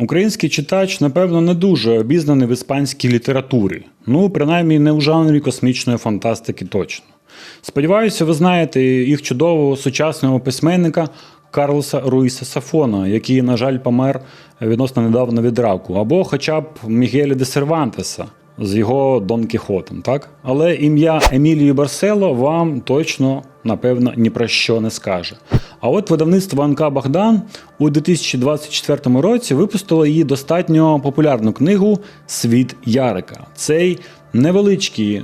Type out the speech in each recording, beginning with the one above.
Український читач, напевно, не дуже обізнаний в іспанській літературі, ну, принаймні, не у жанрі космічної фантастики точно. Сподіваюся, ви знаєте їх чудового сучасного письменника Карлоса Руїса Сафона, який, на жаль, помер відносно недавно від раку, або хоча б Мігеля де Сервантеса з його Дон Кіхотом, так? Але ім'я Емілії Барсело вам точно, напевно, ні про що не скаже. А от видавництво НК Богдан у 2024 році випустило її достатньо популярну книгу Світ Ярика. Цей невеличкий.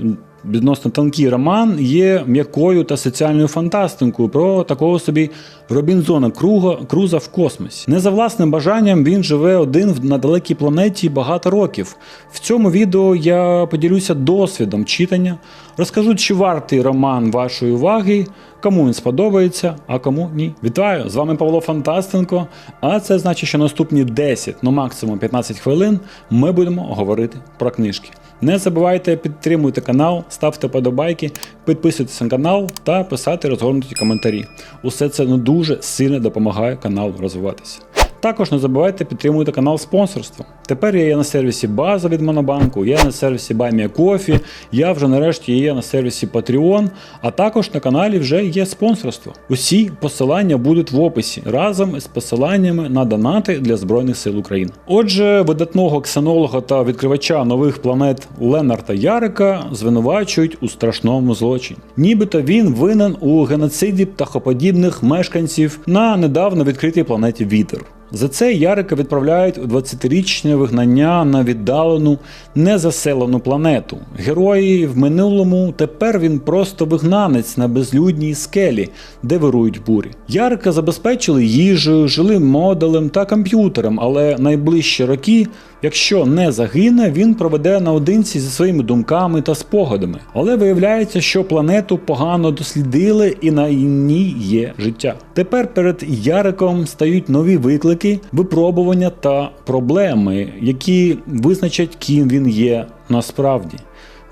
Відносно тонкий роман є м'якою та соціальною фантастикою про такого собі Робінзона Круга Круза в космосі. Не за власним бажанням він живе один на далекій планеті багато років. В цьому відео я поділюся досвідом читання, розкажу, чи вартий роман вашої уваги, кому він сподобається, а кому ні. Вітаю! З вами Павло Фантастенко. А це значить, що наступні 10, ну максимум 15 хвилин ми будемо говорити про книжки. Не забувайте підтримуйте канал, ставте подобайки, підписуйтесь на канал та писати розгорнуті коментарі. Усе це ну, дуже сильно допомагає каналу розвиватися. Також не забувайте підтримувати канал спонсорством. Тепер я є на сервісі База від Монобанку, я на сервісі BuyMeACoffee, я вже нарешті є на сервісі Patreon, а також на каналі вже є спонсорство. Усі посилання будуть в описі разом з посиланнями на донати для Збройних сил України. Отже, видатного ксенолога та відкривача нових планет Ленарта Ярика звинувачують у страшному злочині. Нібито він винен у геноциді птахоподібних мешканців на недавно відкритій планеті Вітер. За це Ярика відправляють у 20-річне вигнання на віддалену, незаселену планету. Герої в минулому тепер він просто вигнанець на безлюдній скелі, де вирують бурі. Ярика забезпечили їжею, жилим модулем та комп'ютером, але найближчі роки, якщо не загине, він проведе наодинці зі своїми думками та спогадами. Але виявляється, що планету погано дослідили і на ній є життя. Тепер перед Яриком стають нові виклики, випробування та проблеми, які визначать, ким він є насправді.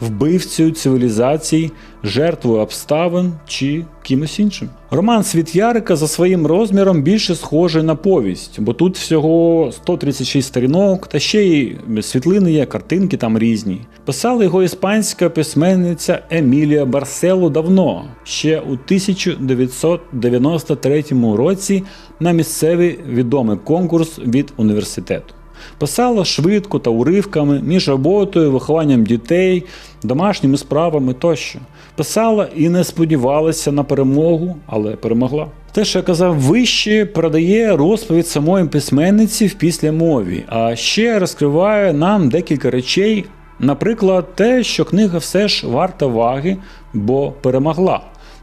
Вбивцею цивілізації, жертвою обставин чи кимось іншим. Роман Світ Ярика за своїм розміром більше схожий на повість, бо тут всього 136 сторінок, та ще й світлини є, картинки там різні. Писала його іспанська письменниця Емілія Барсело давно, ще у 1993 році на місцевий відомий конкурс від університету. Писала швидко та уривками між роботою, вихованням дітей, домашніми справами тощо. Писала і не сподівалася на перемогу, але перемогла. Те, що я казав вище, передає розповідь самої письменниці в післямові, а ще розкриває нам декілька речей, наприклад, те, що книга все ж варта уваги, бо перемогла.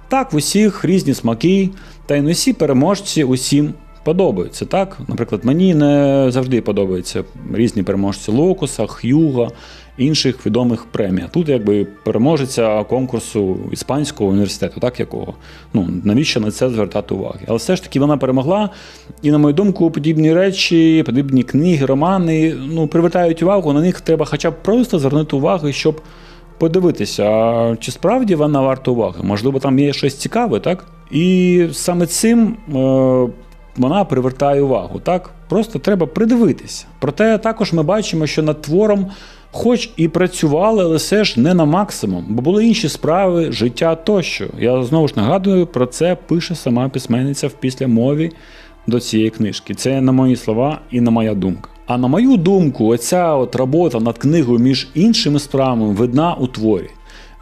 Так, в усіх різні смаки, та й не всі переможці усім подобаються. Так, наприклад, мені не завжди подобаються різні переможці Локуса, Х'юга, інших відомих премій. Тут якби переможеця конкурсу іспанського університету, так якого. Ну навіщо на це звертати уваги? Але все ж таки вона перемогла. І, на мою думку, подібні речі, подібні книги, романи ну, привертають увагу. На них треба хоча б просто звернути увагу, щоб. Подивитися, а чи справді вона варта уваги? Можливо, там є щось цікаве, так? І саме цим е, вона привертає увагу. Так просто треба придивитися. Проте також ми бачимо, що над твором, хоч і працювали, але все ж не на максимум, бо були інші справи, життя тощо. Я знову ж нагадую, про це пише сама письменниця в післямові до цієї книжки. Це на мої слова і на моя думка. А на мою думку, оця от робота над книгою між іншими справами видна у творі.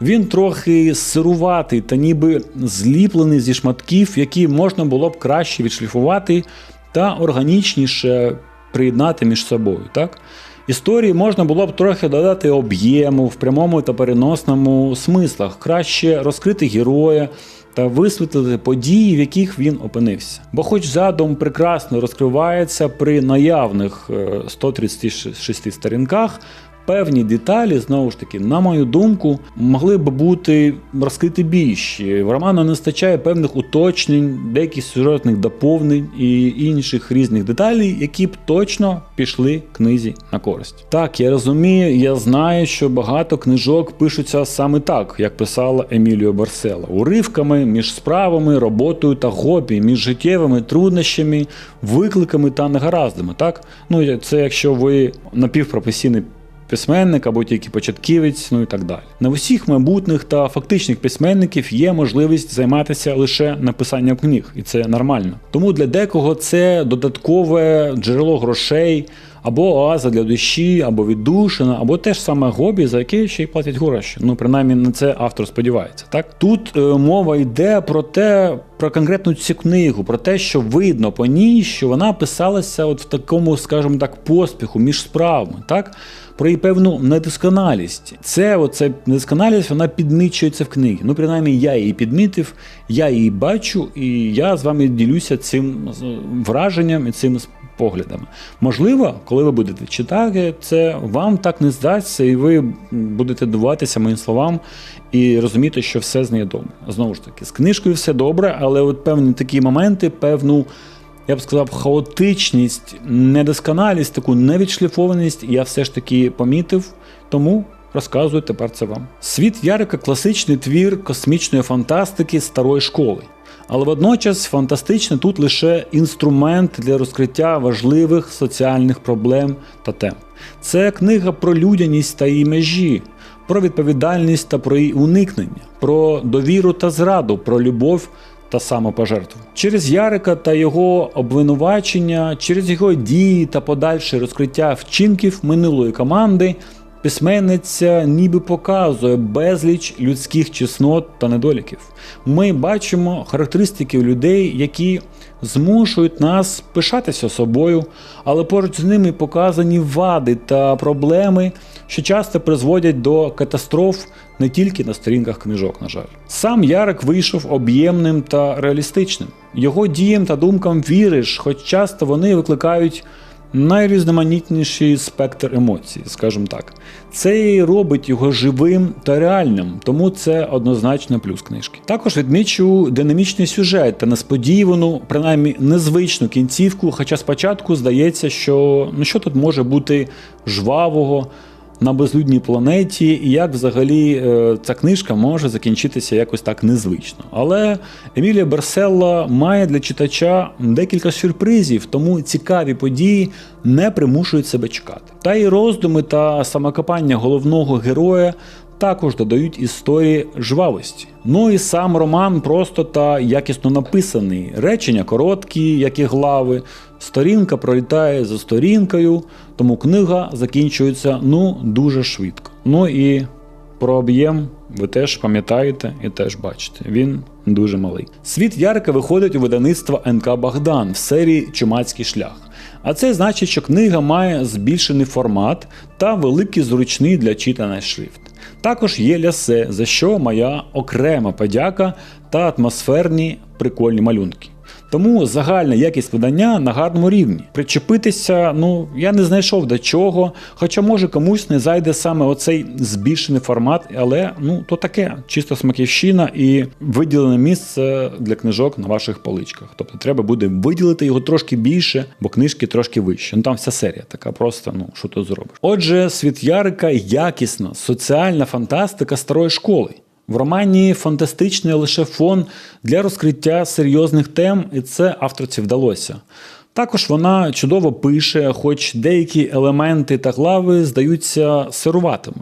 Він трохи сируватий та ніби зліплений зі шматків, які можна було б краще відшліфувати та органічніше приєднати між собою. Так? Історії можна було б трохи додати об'єму в прямому та переносному смислах, краще розкрити героя та висвітлити події, в яких він опинився. Бо, хоч задум прекрасно розкривається при наявних е, 136 сторінках, певні деталі, знову ж таки, на мою думку, могли б бути розкриті більші. В роману не вистачає певних уточнень, деяких сюжетних доповнень і інших різних деталей, які б точно пішли книзі на користь. Так, я розумію, я знаю, що багато книжок пишуться саме так, як писала Еміліо Барсела, уривками між справами, роботою та хобі, між життєвими труднощами, викликами та негараздами. Так, ну це якщо ви напівпрофесійний письменник або тільки початківець, ну і так далі. На усіх майбутніх та фактичних письменників є можливість займатися лише написанням книг, і це нормально. Тому для декого це додаткове джерело грошей. Або оаза для душі, або віддушина, або те ж саме хобі, за яке ще й платять гроші. Ну, принаймні на це автор сподівається. Так тут е, мова йде про те, про конкретну цю книгу, про те, що видно по ній, що вона писалася от в такому, скажімо так, поспіху між справами, так про її певну недосконалість. Це оце недосконалість, вона підмічується в книгі. Ну, принаймні, я її підмітив, я її бачу, і я з вами ділюся цим враженням і цим поглядами. Можливо, коли ви будете читати це, вам так не здасться, і ви будете дивуватися моїм словам і розуміти, що все з нею добре. Знову ж таки, з книжкою все добре, але от певні такі моменти, певну. Я б сказав, хаотичність, недосконалість, таку невідшліфованість я все ж таки помітив, тому розказую тепер це вам. Світ Ярика класичний твір космічної фантастики старої школи. Але водночас фантастичне тут лише інструмент для розкриття важливих соціальних проблем та тем. Це книга про людяність та її межі, про відповідальність та про її уникнення, про довіру та зраду, про любов та самопожертву. Через Ярика та його обвинувачення, через його дії та подальше розкриття вчинків минулої команди. Письменниця ніби показує безліч людських чеснот та недоліків. Ми бачимо характеристики людей, які змушують нас пишатися собою, але поруч з ними показані вади та проблеми, що часто призводять до катастроф не тільки на сторінках книжок, на жаль. Сам Ярик вийшов об'ємним та реалістичним. Його діям та думкам віриш, хоч часто вони викликають найрізноманітніший спектр емоцій, скажімо так. Це і робить його живим та реальним, тому це однозначно плюс книжки. Також відмічу динамічний сюжет та несподівану, принаймні незвичну кінцівку, хоча спочатку здається, що ну що тут може бути жвавого. На безлюдній планеті, і як взагалі е, ця книжка може закінчитися якось так незвично. Але Емілія Берселла має для читача декілька сюрпризів, тому цікаві події не примушують себе чекати. Та й роздуми та самокопання головного героя також додають історії жвавості. Ну і сам роман просто та якісно написаний. Речення короткі, як і глави. Сторінка пролітає за сторінкою, тому книга закінчується ну дуже швидко. Ну і про об'єм ви теж пам'ятаєте і теж бачите. Він дуже малий. Світ Ярика виходить у видавництво НК Богдан в серії Чумацький шлях. А це значить, що книга має збільшений формат та великий зручний для читання шрифт. Також є лясе, за що моя окрема подяка та атмосферні прикольні малюнки. Тому загальна якість видання на гарному рівні. Причепитися, ну я не знайшов до чого, хоча може комусь не зайде саме оцей збільшений формат, але ну то таке, чисто смаківщина і виділене місце для книжок на ваших поличках. Тобто треба буде виділити його трошки більше, бо книжки трошки вище. Ну там вся серія така, просто ну що тут зробиш. Отже, світ Ярика якісна, соціальна фантастика старої школи. В романі фантастичний лише фон для розкриття серйозних тем, і це авторці вдалося. Також вона чудово пише, хоч деякі елементи та глави здаються сируватими.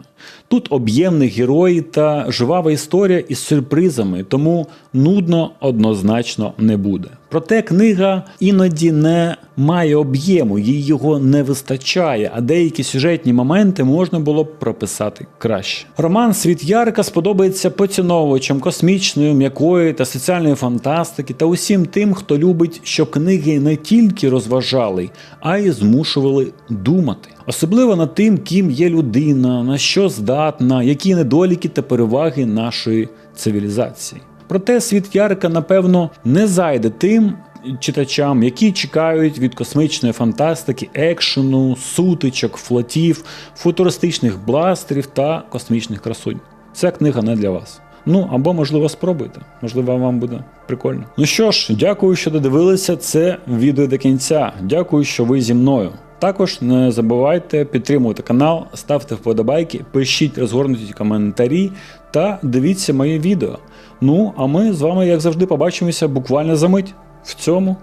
Тут об'ємний герой та жвава історія із сюрпризами, тому нудно однозначно не буде. Проте книга іноді не має об'єму, їй його не вистачає, а деякі сюжетні моменти можна було б прописати краще. Роман Світ Ярика сподобається поціновувачам космічної, м'якої та соціальної фантастики та усім тим, хто любить, щоб книги не тільки розважали, а й змушували думати. Особливо над тим, ким є людина, на що здатна, які недоліки та переваги нашої цивілізації. Проте світ Ярика, напевно, не зайде тим, читачам, які чекають від космічної фантастики, екшену, сутичок, флотів, футуристичних бластерів та космічних красунь. Ця книга не для вас. Ну або, можливо, спробуйте. Можливо, вам буде прикольно. Ну що ж, дякую, що додивилися це відео до кінця. Дякую, що ви зі мною. Також не забувайте підтримувати канал, ставте вподобайки, пишіть розгорнуті коментарі та дивіться моє відео. Ну, а ми з вами, як завжди, побачимося буквально за мить в цьому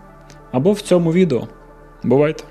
або в цьому відео. Бувайте!